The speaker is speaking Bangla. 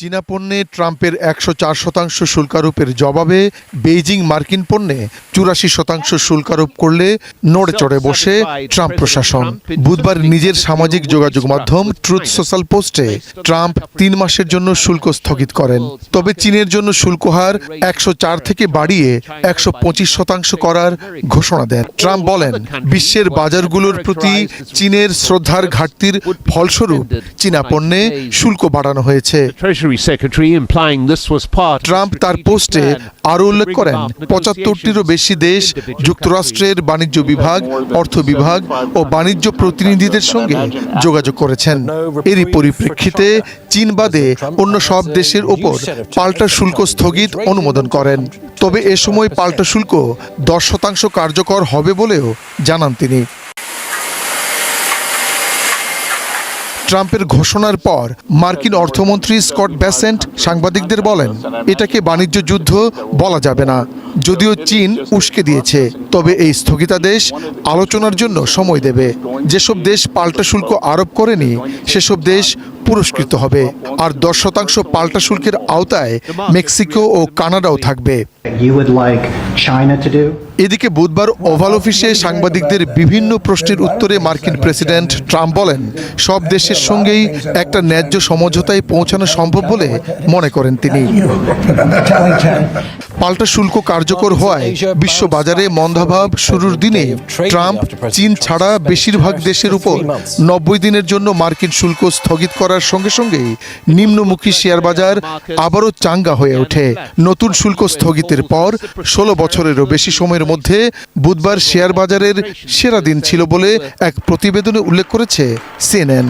চীনা পণ্যে ট্রাম্পের একশো চার শতাংশ শুল্কারোপের জবাবে বেইজিং মার্কিন পণ্যে চুরাশি শতাংশ শুল্কারোপ করলে নড়ে চড়ে বসে ট্রাম্প প্রশাসন। বুধবার নিজের সামাজিক যোগাযোগ মাধ্যম ট্রুথ সোশ্যাল পোস্টে ট্রাম্প তিন মাসের জন্য শুল্ক স্থগিত করেন। তবে চীনের জন্য শুল্ক হার একশো চার থেকে বাড়িয়ে একশো পঁচিশ শতাংশ করার ঘোষণা দেন। ট্রাম্প বলেন, বিশ্বের বাজারগুলোর প্রতি চীনের শ্রদ্ধার ঘাটতির ফলস্বরূপ চীনা পণ্যে শুল্ক বাড়ানো হয়েছে। ট্রাম্প তার পোস্টে আরও উল্লেখ করেন পঁচাত্তরটিরও বেশি দেশ যুক্তরাষ্ট্রের বাণিজ্য বিভাগ অর্থ বিভাগ ও বাণিজ্য প্রতিনিধিদের সঙ্গে যোগাযোগ করেছেন। এরই পরিপ্রেক্ষিতে চীন বাদে অন্য সব দেশের ওপর পাল্টা শুল্ক স্থগিত অনুমোদন করেন। তবে এ সময় পাল্টা শুল্ক দশ শতাংশ কার্যকর হবে বলেও জানান তিনি। ট্রাম্পের ঘোষণার পর মার্কিন অর্থমন্ত্রী স্কট ব্যাসেন্ট সাংবাদিকদের বলেন, এটাকে বাণিজ্য যুদ্ধ বলা যাবে না, যদিও চীন উস্কে দিয়েছে। তবে এই স্থগিতাদেশ আলোচনার জন্য সময় দেবে। যেসব দেশ পাল্টা শুল্ক আরোপ করেনি, সেসব দেশ পুরস্কৃত হবে। আর দশ শতাংশ পাল্টা শুল্কের আওতায় মেক্সিকো ও কানাডাও থাকবে? এদিকে বুধবার ওভাল অফিসে সাংবাদিকদের বিভিন্ন প্রশ্নের উত্তরে মার্কিন প্রেসিডেন্ট ট্রাম্প বলেন সব দেশের সঙ্গেই একটা ন্যায্য সমঝোতায় পৌঁছানো সম্ভব বলে মনে করেন তিনি। পাল্টা শুল্ক কার্যকর হওয়ায় বিশ্ব বাজারে মন্দাভাব শুরুর দিনে ট্রাম্প চীন ছাড়া বেশিরভাগ দেশের উপর নব্বই দিনের জন্য মার্কিন শুল্ক স্থগিত করার সঙ্গে সঙ্গে নিম্নমুখী শেয়ার বাজার আবারও চাঙ্গা হয়ে ওঠে। নতুন শুল্ক স্থগিতের পর ষোলো বছরেরও বেশি সময়ের মধ্যে বুধবার শেয়ার বাজারের সেরা দিন ছিল বলে এক প্রতিবেদনে উল্লেখ করেছে সিএনএন।